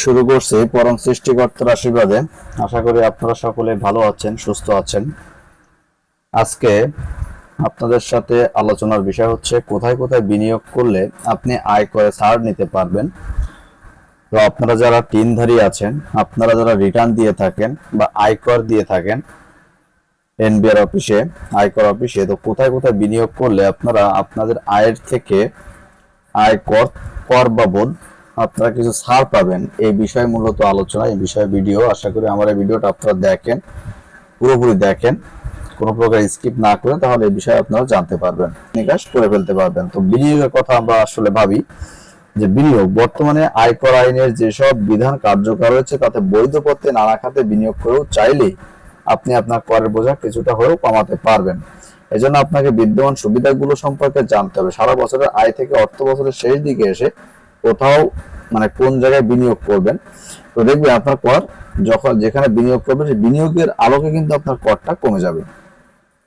শুরু করছি পরম সৃষ্টিকর্তার আশীর্বাদে। আশা করি আপনারা সকলে ভালো আছেন, সুস্থ আছেন। আজকে আপনাদের সাথে আলোচনার বিষয় হচ্ছে, কোথায় কোথায় বিনিয়োগ করলে আপনি আয় করে ছাড় নিতে পারবেন? তো আপনারা যারা টিনধারী আছেন, আপনারা যারা রিটার্ন দিয়ে থাকেন বা আয়কর দিয়ে থাকেন এনবিআর অফিসে, আয়কর অফিসে, তো কোথায় কোথায় বিনিয়োগ করলে আপনারা আপনাদের আয়ের থেকে আয় কর কর বাবদ আপনারা কিছু ছাড় পাবেন। এই বিষয়ে মূলত আলোচনা, এই বিষয়ে ভিডিও। আশা করি আমার এই ভিডিওটা আপনারা দেখেন, পুরোপুরি দেখেন। কোনো প্রকার স্কিপ না করে তাহলে এই বিষয়ে আপনারা জানতে পারবেন। নিকাশ করে ফেলতে পারবেন। তো বিনিয়োগের কথা আমরা আসলে ভাবি যে বিনিয়োগ, বর্তমানে আয়কর আইনের যেসব বিধান কার্যকর হয়েছে তাতে বৈধ পথে নানা খাতে বিনিয়োগ করেও চাইলেই আপনি আপনার করের বোঝা কিছুটা হলেও কমাতে পারবেন। এজন্য আপনাকে বিদ্যমান সুবিধাগুলো সম্পর্কে জানতে হবে। সারা বছরের আয় থেকে অর্থ বছরের শেষ দিকে এসে কোথাও মানে কোন জায়গায় বিনিয়োগ করবেন, তো দেখবেন আপনার কর যখন যেখানে বিনিয়োগ করবেন, সেই বিনিয়োগের আলোকে কিন্তু আপনার করটা কমে যাবে।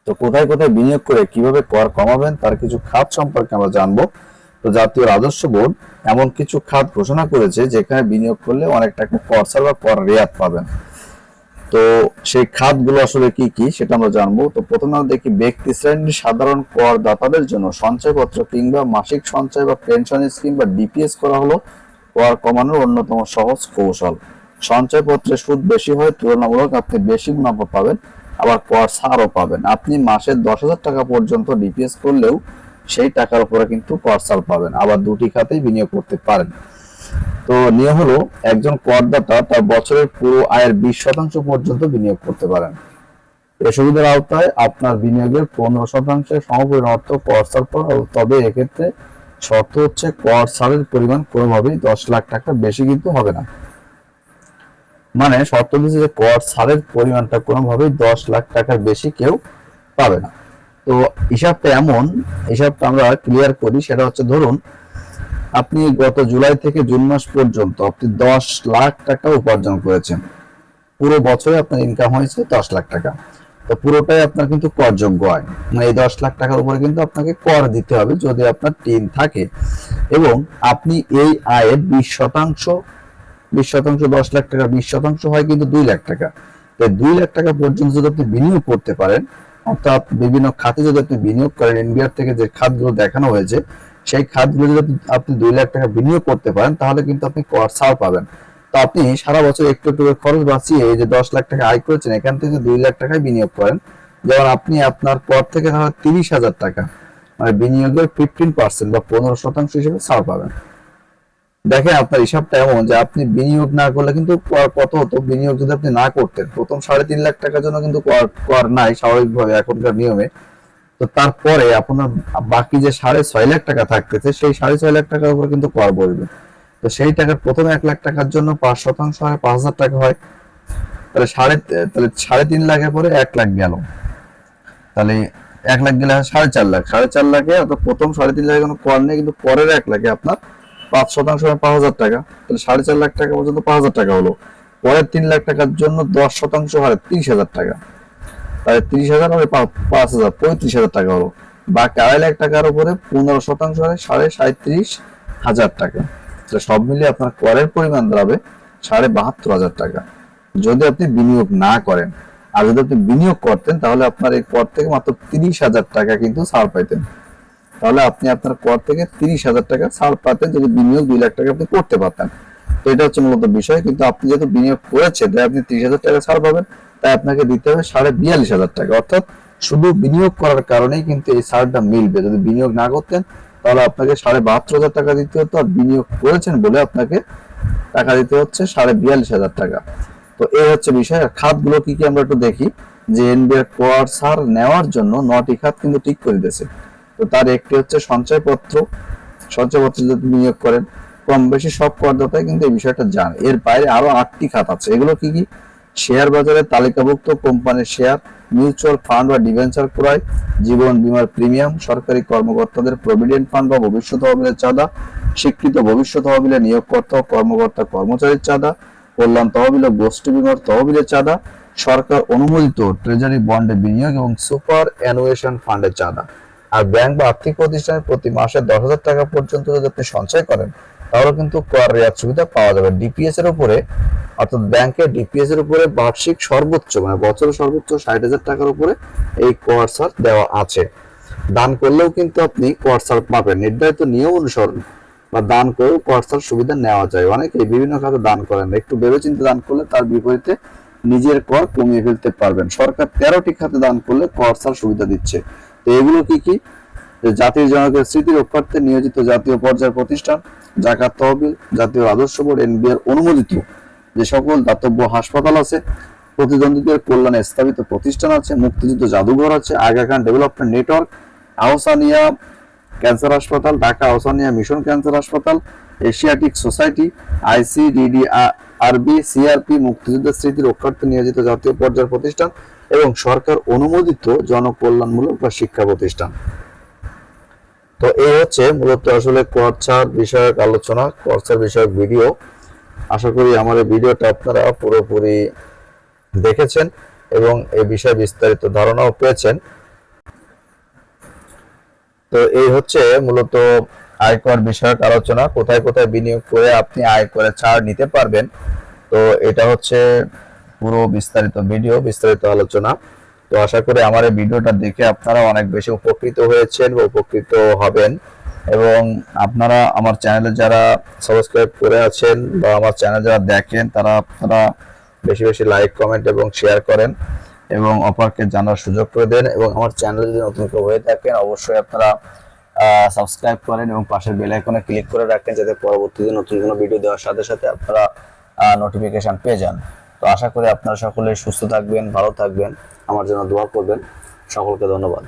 তো কোথায় কোথায় বিনিয়োগ করে কীভাবে কর কমাবেন, তার কিছু খাত সম্পর্কে আমরা জানব। তো জাতীয় রাজস্ব বোর্ড এমন কিছু খাত ঘোষণা করেছে, যেখানে বিনিয়োগ করলে অনেক টাকা কর ছাড় বা কর রেয়াত পাবেন। তো সেই খাতগুলো আসলে কি কি সেটা আমরা জানব। তো প্রথমে আমরা দেখি, ব্যক্তি শ্রেণির সাধারণ করদাতাদের জন্য সঞ্চয়পত্র কিংবা মাসিক সঞ্চয় বা পেনশন স্কিম বা ডিপিএস করা হলো। কর কমানোর অন্যতম সহজ কৌশল। সঞ্চয়পত্রে সুদ বেশি হয় তুলনামূলক আপনি বেশি মুনাফা পাবেন, আবার কর ছাড়ও পাবেন। আপনি মাসে দশ হাজার টাকা পর্যন্ত ডিপিএস করলেও সেই টাকার উপরে কিন্তু কর ছাড় পাবেন, আবার দুটি খাতেই বিনিয়োগ করতে পারেন। তো নিয়ম হলো, একজন করদাতা তার বছরের পুরো আয়ের বিশ শতাংশ পর্যন্ত বিনিয়োগ করতে পারেন। এ সুবিধার আওতায় আপনার বিনিয়োগের পনেরো শতাংশের সমপরিমাণ অর্থ কর ছাড় পাওয়া তবে এক্ষেত্রে শর্ত হচ্ছে কর ছাড়ের পরিমাণ কোনোভাবেই দশ লাখ টাকা বেশি কিন্তু হবে না। মানে শর্ত দিচ্ছে যে কর ছাড়ের পরিমাণটা কোনোভাবেই দশ লাখ টাকার বেশি কেউ পাবে না। তো হিসাবটা এমন, হিসাবটা আমরা ক্লিয়ার করি, সেটা হচ্ছে ধরুন, আপনি গত জুলাই থেকে জুন মাস পর্যন্ত আপনি দশ লাখ টাকা উপার্জন করেছেন। পুরো বছরে আপনার ইনকাম হয়েছে দশ লাখ টাকা। তো পুরোটাই আপনার কিন্তু করযোগ্য আয় মানে এই দশ লাখ টাকার উপরে কিন্তু আপনাকে কর দিতে হবে যদি আপনার টিন থাকে। এবং আপনি এই আয়ের বিশ শতাংশ বিশ শতাংশ, দশ লাখ টাকা বিশ শতাংশ হয় কিন্তু দুই লাখ টাকা। তো দুই লাখ টাকা পর্যন্ত যদি আপনি বিনিয়োগ করতে পারেন, অর্থাৎ বিভিন্ন খাতে যদি আপনি বিনিয়োগ করেন, এনবিআর থেকে যে খাতগুলো দেখানো হয়েছে, সেই খাতগুলো যদি আপনি দুই লাখ টাকা বিনিয়োগ করতে পারেন, তাহলে কিন্তু আপনি কর ছাড় পাবেন। তো আপনি সারা বছর একটু একটু খরচ বাঁচিয়ে এই যে দশ লাখ টাকা আয় করেছেন, এখান থেকে দুই লাখ টাকায় বিনিয়োগ করেন। যেমন আপনি আপনার কর থেকে ধরো তিরিশ হাজার টাকা মানে বিনিয়োগের ফিফটিন পার্সেন্ট বা পনেরো শতাংশ হিসেবে ছাড় পাবেন। দেখেন আপনার হিসাবটা এমন যে আপনি বিনিয়োগ না করলে কিন্তু কত হতো? বিনিয়োগ যদি আপনি না করতেন, প্রথম সাড়ে তিন লাখ টাকার জন্য কিন্তু কর নাই স্বাভাবিকভাবে এখনকার নিয়মে। তো তারপরে আপনার বাকি যে সাড়ে ছয় লাখ টাকা থাকতেছে, সেই সাড়ে ছয় লাখ টাকার উপর কিন্তু কর বলবে তো সেই টাকার প্রথম এক লাখ টাকার জন্য পাঁচ শতাংশ হয় পাঁচ হাজার টাকা হয়। তাহলে সাড়ে তাহলে সাড়ে তিন লাখের পরে এক লাখ গেল। তাহলে এক লাখ গেলে সাড়ে চার লাখ। সাড়ে চার লাখে অর্থাৎ প্রথম সাড়ে তিন লাখে কোনো কর নেই, কিন্তু পরের এক লাখে আপনার পাঁচ শতাংশ হয় পাঁচ হাজার টাকা। তাহলে সাড়ে চার লাখ টাকা পর্যন্ত পাঁচ হাজার টাকা হলো। পরের তিন লাখ টাকার জন্য দশ শতাংশ হারে তিরিশ হাজার টাকা। তাহলে তিরিশ হাজার হবে পাঁচ হাজার, পঁয়ত্রিশ হাজার টাকা হলো। বাকি আড়াই লাখ টাকার উপরে পনেরো শতাংশ হয় সাড়ে সাঁত্রিশ হাজার টাকা। তাহলে সব মিলিয়ে আপনার করের পরিমাণ দাঁড়াবে সাড়ে বাহাত্তর হাজার টাকা। যদি আপনি বিনিয়োগ না করেন, আর যদি আপনি বিনিয়োগ করতেন, তাহলে আপনার এই কর থেকে মাত্র তিরিশ হাজার টাকা কিন্তু ছাড় পাইতেন। তাহলে আপনি আপনার কর থেকে তিরিশ হাজার টাকা ছাড় পাতেন, যদি বিনিয়োগ দুই লাখ টাকা আপনি করতে পারতেন। তো এটা হচ্ছে মূলত বিষয়, কিন্তু আপনি যেহেতু বিনিয়োগ করেছেন, তাই আপনি তিরিশ হাজার টাকা ছাড় পাবেন, তাই আপনাকে দিতে হবে সাড়ে বিয়াল্লিশ হাজার টাকা। অর্থাৎ শুধু বিনিয়োগ করার কারণেই কিন্তু এই ছাড়টা মিলবে। যদি বিনিয়োগ না করতেন তাহলে আপনাকে সাড়ে বাহাত্তর হাজার টাকা দিতে হতো আর বিনিয়োগ করেছেন বলে আপনাকে টাকা দিতে হচ্ছে সাড়ে বিয়াল্লিশ হাজার টাকা। তো এই হচ্ছে বিষয়। আর খাতগুলো কি কি আমরা একটু দেখি। যে এনবিআর কর ছাড় নেওয়ার জন্য নটি খাত কিন্তু ঠিক করে দিয়েছে। তো তার একটি হচ্ছে সঞ্চয়পত্র। সঞ্চয়পত্র যদি বিনিয়োগ করেন, কম বেশি সব করদাতাই কিন্তু এই বিষয়টা জানে। এর বাইরে আরও আটটি খাত আছে। এগুলো কি কি? শেয়ার বাজারে তালিকাভুক্ত কোম্পানির শেয়ার মিউচুয়াল ফান্ড বা ডিভেঞ্চার ক্রয়, জীবন বীমার প্রিমিয়াম, সরকারি কর্মকর্তাদের প্রভিডেন্ট ফান্ড বা ভবিষ্যৎ তহবিলের চাঁদা, স্বীকৃত ভবিষ্যৎ তহবিলে নিয়োগকর্তা কর্মকর্তা কর্মচারীর চাঁদা, কল্যাণ তহবিল ও গোষ্ঠী বীমার তহবিলের চাঁদা, সরকার অনুমোদিত ট্রেজারি বন্ডে বিনিয়োগ এবং সুপার অ্যানুয়েশন ফান্ডের চাঁদা। আর ব্যাংক বা আর্থিক প্রতিষ্ঠানের প্রতি মাসে দশ হাজার টাকা পর্যন্ত যদি আপনি সঞ্চয় করেন তাহলে কিন্তু কর রেয়াত সুবিধা পাওয়া যাবে। ডিপিএস এর উপরে, অর্থাৎ ব্যাংকের ডিপিএস এর উপরে বার্ষিক সর্বোচ্চ মানে বছরে সর্বোচ্চ ষাট হাজার টাকার উপরে এই কর ছাড় দেওয়া আছে। দান করলেও কিন্তু আপনি কর ছাড় পাবেন। নির্ধারিত নিয়ম অনুসরণ বা দান করেও কর ছাড় সুবিধা নেওয়া যায়। অনেকে বিভিন্ন খাতে দান করেন। একটু ভেবেচিন্তে দান করলে তার বিপরীতে নিজের কর কমিয়ে ফেলতে পারবেন। সরকার তেরোটি খাতে দান করলে কর ছাড় সুবিধা দিচ্ছে। তো এগুলো কি কি? যে জাতির জনকের স্মৃতি রক্ষার্থে নিয়োজিত জাতীয় পর্যায়ের প্রতিষ্ঠান, জাকাত তহবিল, জাতীয় আদর্শ বোর্ড, এনবিআর অনুমোদিত যে সকল দাতব্য হাসপাতাল আছে, প্রতিদ্বন্দ্বীদের কল্যাণে স্থাপিত প্রতিষ্ঠান আছে, মুক্তিযুদ্ধ জাদুঘর আছে Aga Khan development network Ahsania cancer হাসপাতাল, ঢাকা আহসানিয়া মিশন ক্যান্সার হাসপাতাল, Asiatic Society ICDD RB CRP মুক্তিযুদ্ধের স্মৃতি রক্ষার্থে নিয়োজিত জাতীয় পর্যায়ের প্রতিষ্ঠান এবং সরকার অনুমোদিত জনকল্যাণমূলক বা শিক্ষা প্রতিষ্ঠান। তো এই হচ্ছে মূলত আসলে কর্চার বিষয়ক আলোচনা কর্চার বিষয়ক ভিডিও। আশা করি আমার এই ভিডিওটা আপনারা পুরোপুরি দেখেছেন এবং এই বিষয়ে বিস্তারিত ধারণাও পেয়েছেন। তো এই হচ্ছে মূলত আয়কর বিষয়ক আলোচনা। কোথায় কোথায় বিনিয়োগ করে আপনি আয়করে ছাড় নিতে পারবেন? তো এটা হচ্ছে পুরো বিস্তারিত ভিডিও, বিস্তারিত আলোচনা। তো আশা করি আমার এই ভিডিওটা দেখে আপনারা অনেক বেশি উপকৃত হয়েছেন বা উপকৃত হবেন। এবং আপনারা আমার চ্যানেলে যারা সাবস্ক্রাইব করে আছেন বা আমার চ্যানেল যারা দেখেন, তারা আপনারা বেশি বেশি লাইক, কমেন্ট এবং শেয়ার করেন এবং অপরকে জানার সুযোগ করে দেন। এবং আমার চ্যানেল যদি নতুন কেউ হয়ে থাকেন, অবশ্যই আপনারা সাবস্ক্রাইব করেন এবং পাশের বেল আইকনে ক্লিক করে রাখেন, যাতে পরবর্তীতে নতুন কোনো ভিডিও দেওয়ার সাথে সাথে আপনারা নোটিফিকেশন পেয়ে যান। তো আশা করি আপনারা সকলে সুস্থ থাকবেন, ভালো থাকবেন। আমার জন্য দোয়া করবেন। সকলকে ধন্যবাদ।